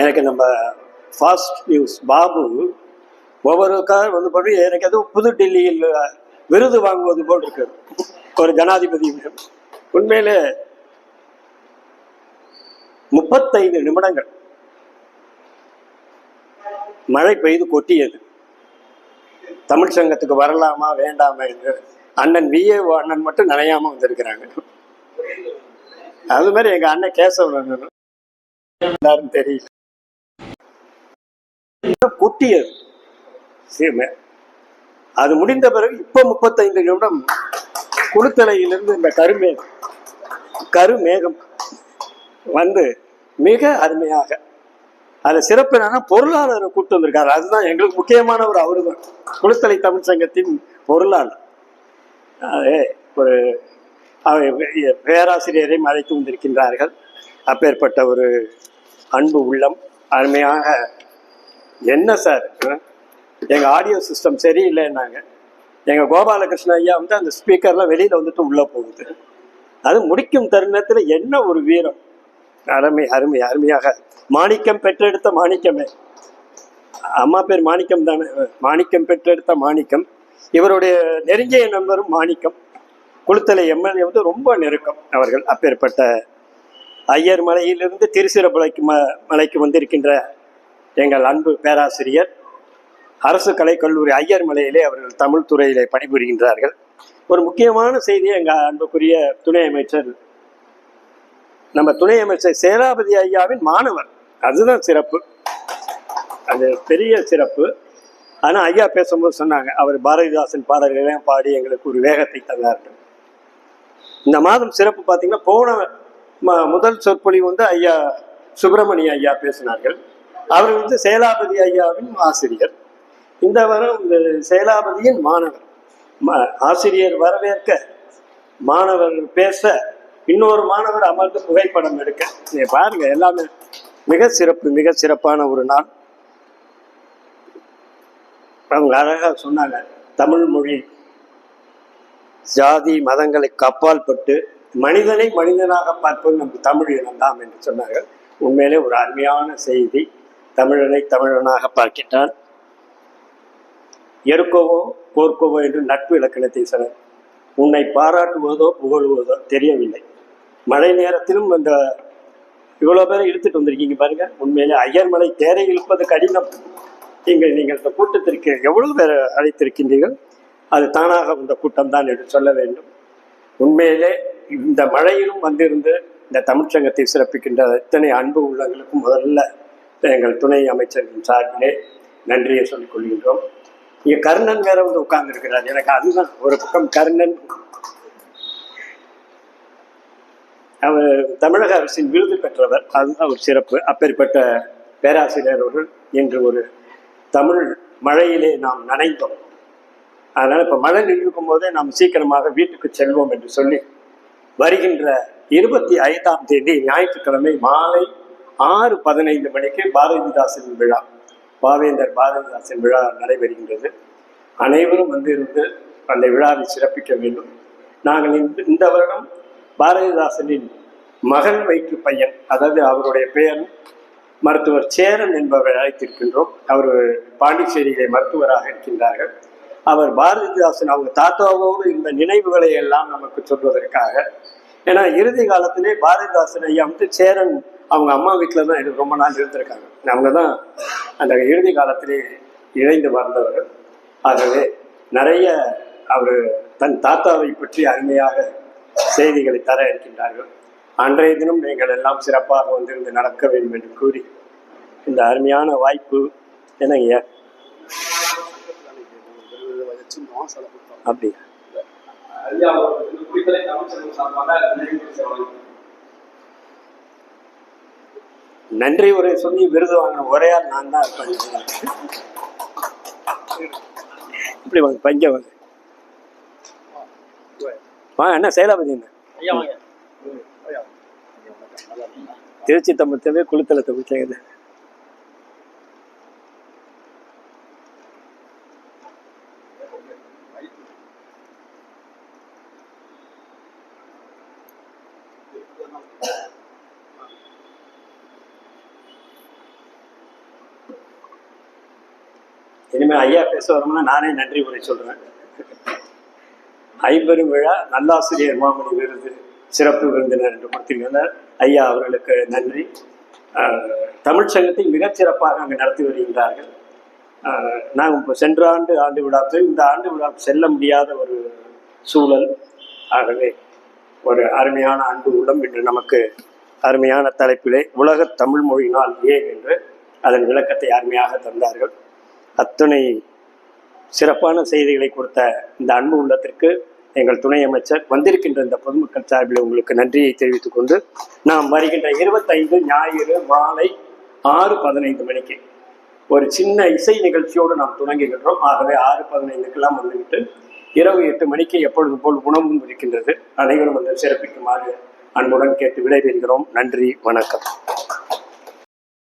எனக்கு நம்ம fast news Babu ஒவ்வொரு கார் வந்து பண்ணி எனக்கு எதுவும் புது டெல்லியில் விருது வாங்குவது போல் இருக்கு. ஒரு ஜனாதிபதி. உண்மையிலே முப்பத்தைந்து நிமிடங்கள் மழை பெய்து கொட்டியது. தமிழ் சங்கத்துக்கு வரலாமா வேண்டாமா என்று அண்ணன் விஏ அண்ணன் மட்டும் நினையாம வந்திருக்கிறாங்க. அது மாதிரி எங்க அண்ணன் கேசவன் எல்லாரும் தெரியல. கொட்டியது சீமை. அது முடிந்த பிறகு இப்ப முப்பத்தைந்து நிமிடம் குளுத்தலையிலிருந்து இந்த கருமேகம் கருமேகம் வந்து மிக அருமையாக அதில் சிறப்பு என்னன்னா பொருளாளரை கூட்டு வந்திருக்காரு. அதுதான் எங்களுக்கு முக்கியமானவர் அவரு தான் குளுத்தலை தமிழ் சங்கத்தின் பொருளாளர். அது ஒரு பேராசிரியரையும் அழைத்து வந்திருக்கின்றார்கள். அப்பேற்பட்ட ஒரு அன்பு உள்ளம் அருமையாக என்ன சார் எங்கள் ஆடியோ சிஸ்டம் சரியில்லைன்னாங்க. எங்கள் கோபாலகிருஷ்ண ஐயா வந்து அந்த ஸ்பீக்கர்லாம் வெளியில் வந்துட்டு உள்ளே போகுது. அது முடிக்கும் தருணத்தில் என்ன ஒரு வீரம்? அருமை அருமை அருமையாக. மாணிக்கம் பெற்றெடுத்த மாணிக்கமே. அம்மா பேர் மாணிக்கம் தானே? மாணிக்கம் பெற்றெடுத்த மாணிக்கம். இவருடைய நெருங்கிய நண்பரும் மாணிக்கம். குளுத்தலை எம்எல்ஏ வந்து ரொம்ப நெருக்கம் அவர்கள். அப்பேற்பட்ட ஐயர் மலையிலிருந்து திருச்சிரப்பலைக்கு ம மலைக்கு வந்திருக்கின்ற எங்கள் அன்பு பேராசிரியர் அரசு கலைக்கல்லூரி ஐயர் மலையிலே அவர்கள் தமிழ் துறையிலே பணிபுரிகின்றார்கள். ஒரு முக்கியமான செய்தியை எங்கள் அன்புக்குரிய துணை அமைச்சர் நம்ம துணை அமைச்சர் சேனாபதி ஐயாவின் மாணவர். அதுதான் சிறப்பு. அது பெரிய சிறப்பு. ஆனால் ஐயா பேசும்போது சொன்னாங்க அவர் பாரதிதாசன் பாடல்களையும் பாடி எங்களுக்கு ஒரு வேகத்தை தந்தார்கள். இந்த மாதம் சிறப்பு பார்த்தீங்கன்னா போன ம- முதல் சொற்பொழிவு வந்து ஐயா சுப்பிரமணிய ஐயா பேசினார்கள். அவர் வந்து சேலாபதி ஐயாவின் ஆசிரியர். இந்த வாரம் சேலாபதியின் மாணவர். ஆசிரியர் வரவேற்க மாணவர் பேச இன்னொரு மாணவர் அமர்ந்து புகைப்படம் எடுக்க. நீ பாருங்க எல்லாமே மிக சிறப்பு மிக சிறப்பான ஒரு நாள். அவங்க அழகாக சொன்னாங்க தமிழ் மொழி ஜாதி மதங்களுக்கு அப்பாற்பட்டு மனிதனை மனிதனாக பார்ப்பது நம்ம தமிழ் இனம்தான் என்று சொன்னார்கள். உண்மையிலே ஒரு அருமையான செய்தி. தமிழனை தமிழனாக பார்க்கின்றான். எருக்கவோ கோர்க்கவோ என்று நட்பு இலக்கணத்தை சொன்னார் உன்னை பாராட்டுவதோ புகழுவதோ தெரியவில்லை. மழை நேரத்திலும் அந்த இவ்வளோ பேரை இழுத்துட்டு வந்திருக்கீங்க பாருங்க. உண்மையிலே ஐயர்மலை தேரை இழுப்பது கடினம். நீங்கள் நீங்கள் இந்த கூட்டத்திற்கு எவ்வளவு பேர் அழைத்திருக்கின்றீர்கள்? அது தானாக வந்த கூட்டம் தான் என்று சொல்ல வேண்டும். உண்மையிலே இந்த மழையிலும் வந்திருந்து இந்த தமிழ்ச்சங்கத்தை சிறப்பிக்கின்ற இத்தனை அன்பு உள்ளங்களுக்கும் முதல்ல எங்கள் துணை அமைச்சரின் சார்பிலே நன்றியை சொல்லிக் கொள்கின்றோம். இங்கே கர்ணன் வேற வந்து உட்கார்ந்து எனக்கு அதுதான் ஒரு பக்கம் கர்ணன். அவர் தமிழக அரசின் விருது பெற்றவர். அதுதான் ஒரு சிறப்பு. அப்பேற்பட்ட பேராசிரியர் அவர்கள் இன்று ஒரு தமிழ் மழையிலே நாம் நனைந்தோம். அதனால் இப்போ மழை நின்றுக்கும் போதே நாம் சீக்கிரமாக வீட்டுக்கு செல்வோம் என்று சொல்லி வருகின்ற இருபத்தி ஐந்தாம் தேதி ஞாயிற்றுக்கிழமை மாலை ஆறு பதினைந்து மணிக்கு பாரதிதாசன் விழா பாவேந்தர் பாரதிதாசன் விழா நடைபெறுகின்றது அனைவரும் வந்திருந்து அந்த விழாவை சிறப்பிக்க வேண்டும். நாங்கள் இந்த- இந்த வருடம் பாரதிதாசனின் மகன் வைக்கு பையன் அதாவது அவருடைய பெயர் மருத்துவர் சேரன் என்பவரை அழைத்திருக்கின்றோம். அவர் பாண்டிச்சேரியிலே மருத்துவராக இருக்கின்றார்கள். அவர் பாரதிதாசன் அவங்க தாத்தாவோடு இந்த நினைவுகளை எல்லாம் நமக்கு சொல்வதற்காக ஏன்னா இறுதி காலத்திலே பாரதிதாசன் ஐயா வந்து சேரன் அவங்க அம்மா வீட்டில் தான் எனக்கு ரொம்ப நாள் இருந்திருக்காங்க. அவங்க தான் அந்த இறுதி காலத்திலே இணைந்து வாழ்ந்தவர்கள். ஆகவே நிறைய அவர் தன் தாத்தாவை பற்றி அருமையாக செய்திகளை தர இருக்கின்றார்கள். அன்றைய தினம் நீங்கள் எல்லாம் சிறப்பாக வந்திருந்து நடக்க வேண்டும் என்று கூறி இந்த அருமையான வாய்ப்பு என்னங்க? அப்படி நன்றி உரை சொல்லி விருது வாங்கின ஒரே ஆள் நான் தான் இருப்பேன். இப்படி வாங்க பஞ்ச வாங்க. வா என்ன சேலாபதி என்ன? திருச்சி தம்பத்தவே குளுத்தல தமிழ்ச்சங்க இனிமேல் ஐயா பேச வரும்னா நானே நன்றி உரை சொல்கிறேன் ஐம்பெரும் விழா நல்லாசிரியர் மாமணி விருது சிறப்பு விருந்தினர் என்று கொடுத்திருந்தனர் ஐயா அவர்களுக்கு நன்றி. ஆஹ், சங்கத்தை மிகச் சிறப்பாக அங்கு நடத்தி வருகின்றார்கள். நான் நாங்கள் இப்போ சென்ற ஆண்டு ஆண்டு விழாவுக்கு இந்த ஆண்டு விழா செல்ல முடியாத ஒரு சூழல். ஆகவே ஒரு அருமையான அன்பு உள்ளம் என்று நமக்கு அருமையான தலைப்பிலே உலக தமிழ் மொழி நாள் ஏன் என்று அதன் விளக்கத்தை அருமையாக தந்தார்கள். அத்துணை சிறப்பான செய்திகளை கொடுத்த இந்த அன்பு உள்ளத்திற்கு எங்கள் துணை அமைச்சர் வந்திருக்கின்ற இந்த பொதுமக்கள் சார்பில் உங்களுக்கு நன்றியை தெரிவித்துக் கொண்டு நாம் வருகின்ற இருபத்தைந்து ஞாயிறு மாலை ஆறு பதினைந்து மணிக்கு ஒரு சின்ன இசை நிகழ்ச்சியோடு நாம் தொடங்குகின்றோம். ஆகவே ஆறு பதினைந்துக்கெல்லாம் வந்துவிட்டு இரவு எட்டு மணிக்கு எப்பொழுது போல் உணவும் இருக்கின்றது. அனைவரும் வந்து சிறப்பிக்குமாறு அன்புடன் கேட்டு விடைபெறுகிறோம். நன்றி வணக்கம்.